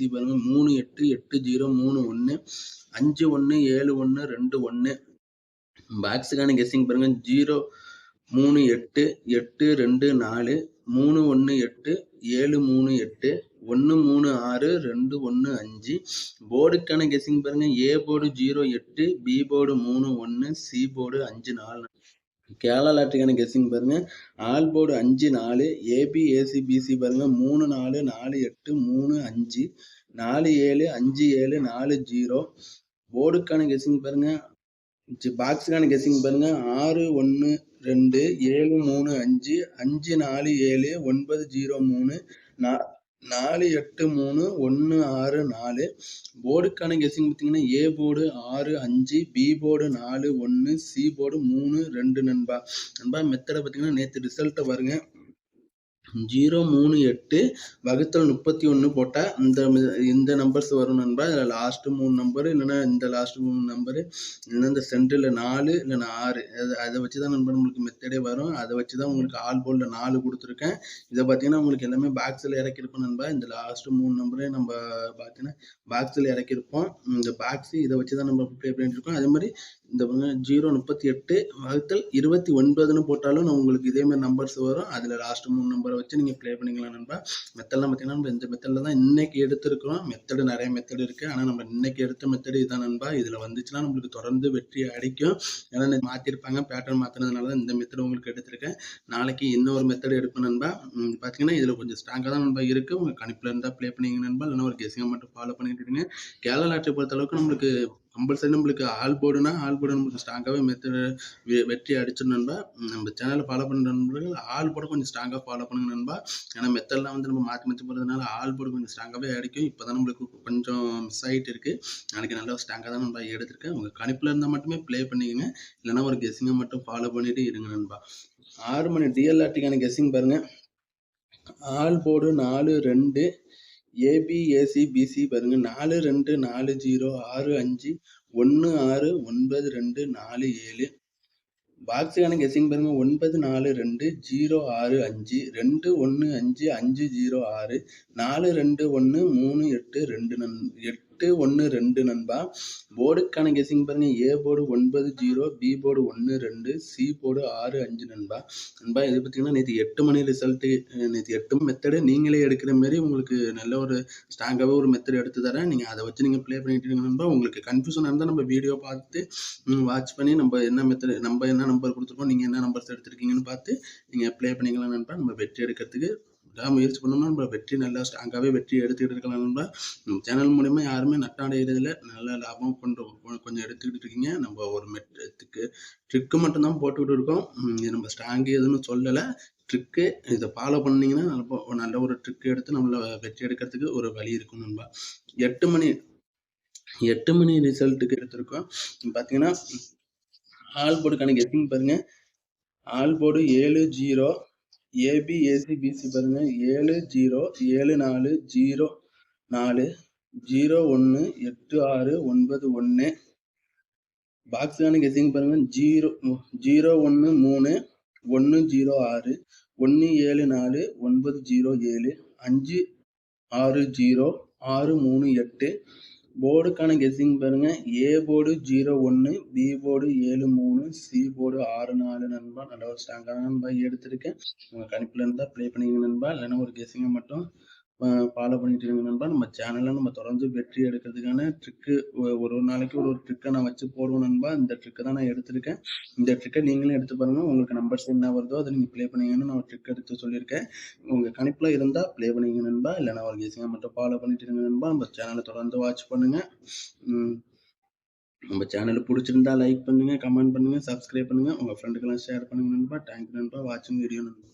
பாருங்க மூணு எட்டு எட்டு ஜீரோ மூணு ஒன்று அஞ்சு ஒன்று ஏழு ஒன்று ரெண்டு ஒன்று பாக்ஸுக்கான கெஸ்ஸிங் பாருங்க ஜீரோ மூணு எட்டு எட்டு ரெண்டு நாலு மூணு ஒன்று எட்டு ஏழு மூணு எட்டு ஒன்று மூணு ஆறு ரெண்டு ஒன்று அஞ்சு. போர்டுக்கான கெஸ்ஸிங் பாருங்க ஏ போர்டு ஜீரோ எட்டு பி போர்டு மூணு ஒன்று சி போர்டு அஞ்சு நாலு கேரளா லாட்ரிக்கான கெஸ்ஸிங் பாருங்கள் ஆல் போர்டு அஞ்சு நாலு ஏபி ஏசி பிசி பாருங்கள் மூணு நாலு நாலு எட்டு மூணு அஞ்சு நாலு ஏழு அஞ்சு ஏழு நாலு ஜீரோ போர்டுக்கான கெஸ்ஸிங் பாருங்கள் பாக்ஸுக்கான கெஸ்ஸிங் பாருங்கள் ஆறு ஒன்று ரெண்டு ஏழு மூணு அஞ்சு அஞ்சு நாலு ஏழு ஒன்பது ஜீரோ மூணு நா நாலு எட்டு மூணு ஒன்று ஆறு நாலு. போர்டுக்கான கெஸ்ஸிங் பார்த்தீங்கன்னா ஏ போர்டு ஆறு அஞ்சு பி போர்டு நாலு ஒன்று சி போர்டு மூணு ரெண்டு நண்பா. நண்பா மெத்தடை பார்த்தீங்கன்னா நேற்று ரிசல்ட்டை பாருங்கள் ஜீரோ மூணு எட்டு வகுத்தல் முப்பத்தி ஒன்று போட்டால் இந்த இந்த நம்பர்ஸ் வரும் நண்பா. இதில் லாஸ்ட்டு மூணு நம்பரு இல்லைன்னா இந்த லாஸ்ட்டு மூணு நம்பரு இல்லைன்னா இந்த சென்டரில் நாலு இல்லைன்னா ஆறு. அதை அதை வச்சு தான் நண்பர் உங்களுக்கு மெத்தடே வரும். அதை வச்சு தான் உங்களுக்கு ஆல் போல்டில் நாலு கொடுத்துருக்கேன். இதை பார்த்தீங்கன்னா உங்களுக்கு எல்லாமே பாக்ஸில் இறக்கிருப்போம் நண்பா. இந்த லாஸ்ட்டு மூணு நம்பரே நம்ம பார்த்தீங்கன்னா பாக்ஸில் இறக்கிருப்போம் இந்த பாக்ஸு இதை வச்சு தான் நம்ம ப்ளே பண்ணிட்டுருக்கோம் அதே மாதிரி இந்த ஜீரோ முப்பத்தி எட்டு வகுத்தல் இருபத்தி ஒன்பதுன்னு போட்டாலும் நான் உங்களுக்கு இதேமாதிரி நம்பர்ஸ் வரும். அதில் லாஸ்ட் மூணு நம்பரை வச்சு நீங்கள் ப்ளே பண்ணிக்கலாம் நண்பா. மெத்தட்லாம் பார்த்தீங்கன்னா நம்ம இந்த மெத்தடில் தான் இன்னைக்கு எடுத்திருக்கிறோம். மெத்தடு நிறைய மெத்தடு இருக்குது ஆனால் நம்ம இன்னைக்கு எடுத்த மெத்தடு இதுதான் நண்பா. இதில் வந்துச்சுன்னா நம்மளுக்கு தொடர்ந்து வெற்றி அடிக்கும். ஏன்னா மாற்றிருப்பாங்க பேட்டர்ன் மாற்றினதுனால தான் இந்த மெத்தடு உங்களுக்கு எடுத்திருக்கேன். நாளைக்கு இன்னொரு மெத்தடு எடுப்பேன் நண்பா. பார்த்தீங்கன்னா இதில் கொஞ்சம் ஸ்ட்ராங்காக தான் நண்பா இருக்குது உங்கள் கணிப்பில் இருந்தால் ப்ளே பண்ணிங்க நண்பா. இல்லைன்னா ஒரு கெஸிங்கை மட்டும் ஃபாலோ பண்ணிட்டு இருக்கீங்க கேரளா லாட்டரி பொறுத்த அளவுக்கு நம்மளுக்கு கம்பல்சரி நம்மளுக்கு ஆல் போர்டுனா ஆல் போர்டு நம்மளுக்கு ஸ்ட்ராங்காகவே மெத்தடு வெற்றி அடிச்சிடும் நண்பா நம்ம சேனலை ஃபாலோ பண்ணுற நண்பர்கள் ஆல் போர்டு கொஞ்சம் ஸ்ட்ராங்காக ஃபாலோ பண்ணுங்க நண்பா. ஏன்னா மெத்தெல்லாம் வந்து நம்ம மாற்றி மாற்றி போகிறதுனால ஆல் போர்டு கொஞ்சம் ஸ்ட்ராங்காகவே அடிக்கும். இப்போ தான் நம்மளுக்கு கொஞ்சம் மிஸ் ஆகிட்டு இருக்குது நாளைக்கு நல்லா ஸ்ட்ராங்காக தான் நண்பா எடுத்திருக்கேன். உங்கள் கணிப்பில் இருந்தால் மட்டுமே ப்ளே பண்ணிக்கங்க. இல்லைன்னா ஒரு கெஸ்ஸிங்கை மட்டும் ஃபாலோ பண்ணிட்டு இருங்க நண்பா. ஆறு மணி டிஎல்ஆர்டிக்கான கெஸ்ஸிங் பாருங்கள் ஆல் போர்டு நாலு ரெண்டு ஏபிஏசி பிசி பாருங்கள் நாலு ரெண்டு நாலு ஜீரோ ஆறு அஞ்சு ஒன்று ஆறு ஒன்பது ரெண்டு நாலு ஏழு. பாக்ஸுக்கான கெஸ்ஸிங் பாருங்கள் ஒன்பது நாலு ரெண்டு ஜீரோ ஆறு அஞ்சு ரெண்டு ஒன்று அஞ்சு அஞ்சு ஜீரோ ஆறு நாலு ரெண்டு ஒன்று மூணு எட்டு ரெண்டு நன் எட்டு ஒன்று ரெண்டு நண்பா. போர்டுக்கான கெஸிங் பாருங்கள் ஏ போர்டு ஒன்பது ஜீரோ பி போர்டு ஒன்று ரெண்டு சி போர்டு ஆறு அஞ்சு நண்பா. நண்பா இது பார்த்தீங்கன்னா நேற்று எட்டு மணி ரிசல்ட்டு நேற்று எட்டு மெத்தடு நீங்களே எடுக்கிற மாரி உங்களுக்கு நல்ல ஒரு ஸ்ட்ராங்காகவே ஒரு மெத்தட் எடுத்து தரேன். நீங்கள் அதை வச்சு நீங்கள் ப்ளே பண்ணிட்டு இருங்க நண்பா. உங்களுக்கு கன்ஃபியூஷன் இருந்தால் நம்ம வீடியோ பார்த்து வாட்ச் பண்ணி நம்ம என்ன மெத்தட் நம்ம என்ன நம்பர் கொடுத்துருக்கோம் நீங்கள் என்ன நம்பர்ஸ் எடுத்துருக்கீங்கன்னு பார்த்து நீங்கள் ப்ளே பண்ணிக்கலாம் நண்பா. நம்ம வெற்றி எடுக்கிறதுக்கு முயற்சி பண்ணோம்னா நம்ம வெற்றி நல்லா ஸ்ட்ராங்காகவே வெற்றி எடுத்துக்கிட்டு இருக்கலாம் நம்ம சேனல் மூலிமா யாருமே நட்டாடையிறதுல நல்ல லாபம் கொண்டு கொஞ்சம் எடுத்துக்கிட்டு இருக்கீங்க. நம்ம ஒரு மெட்ரிக்கு ட்ரிக்கு மட்டும்தான் போட்டுக்கிட்டு இருக்கோம். இது நம்ம ஸ்ட்ராங்கு எதுன்னு சொல்லலை. ட்ரிக்கு இதை ஃபாலோ பண்ணிங்கன்னா நல்ல ஒரு நல்ல ஒரு ட்ரிக்கு எடுத்து நம்மளை வெற்றி எடுக்கிறதுக்கு ஒரு வழி இருக்கும் நண்பா. எட்டு மணி எட்டு மணி ரிசல்ட்டுக்கு எடுத்திருக்கோம். பார்த்தீங்கன்னா ஆல் போர்டுக்கான கெஸ்டிங் பாருங்கள் ஆல் போர்டு ஏழு ஜீரோ ஏபி ஏசி பிசி பாருங்க. ஏழு ஜீரோ ஏழு நாலு ஜீரோ நாலு ஜீரோ ஒன்று எட்டு ஆறு ஒன்பது ஒன்று பாக்ஸுக்கான கெஸிங் பாருங்க. ஜீரோ ஜீரோ ஒன்று மூணு ஒன்று ஜீரோ ஆறு ஒன்று ஏழு நாலு ஒன்பது ஜீரோ ஏழு அஞ்சு ஆறு ஜீரோ ஆறு மூணு எட்டு போர்டுக்கான கெஸ்ஸிங் பாருங்க. ஏ போர்டு ஜீரோ ஒன்று பி போர்டு ஏழு மூணு சி போர்டு ஆறு நாலு நண்பா. நல்ல ஒரு ஸ்ட்ராங்கான நண்பா எடுத்திருக்கேன். உங்கள் கணிப்பில் இருந்தால் ப்ளே பண்ணிங்க நண்பா. இல்லைன்னா ஒரு கெஸ்ஸிங்கை மட்டும் ஃபாலோ பண்ணிட்டு இருங்க நண்பா. நம்ம சேனலில் நம்ம தொடர்ந்து வெற்றி எடுக்கிறதுக்கான ட்ரிக்கு ஒரு ஒரு நாளைக்கு ஒரு ஒரு ட்ரிக்கை நான் வச்சு போடுவோம் நண்பா. இந்த ட்ரிக்கை தான் நான் எடுத்திருக்கேன். இந்த ட்ரிக்கை நீங்களும் எடுத்து பாருங்க. உங்களுக்கு நம்பர்ஸ் என்ன வருதோ அதை நீங்கள் ப்ளே பண்ணீங்கன்னு நான் ஒரு ட்ரிக் எடுத்து சொல்லியிருக்கேன். உங்கள் கணிப்பில் இருந்தால் ப்ளே பண்ணிங்க நண்பா. இல்லைனா ஒரு கேசிங்காக மட்டும் ஃபாலோ பண்ணிட்டு இருங்க நண்பா. நம்ம சேனலை தொடர்ந்து வாட்ச் பண்ணுங்கள் நம்ம சேனலை பிடிச்சிருந்தா லைக் பண்ணுங்கள் கமெண்ட் பண்ணுங்கள் சப்ஸ்கிரைப் பண்ணுங்கள் உங்கள் ஃப்ரெண்டுக்கெல்லாம் ஷேர் பண்ணுங்கள் நண்பா. தேங்க்யூ நண்பா. வாட்சிங் வீடியோ நண்பா.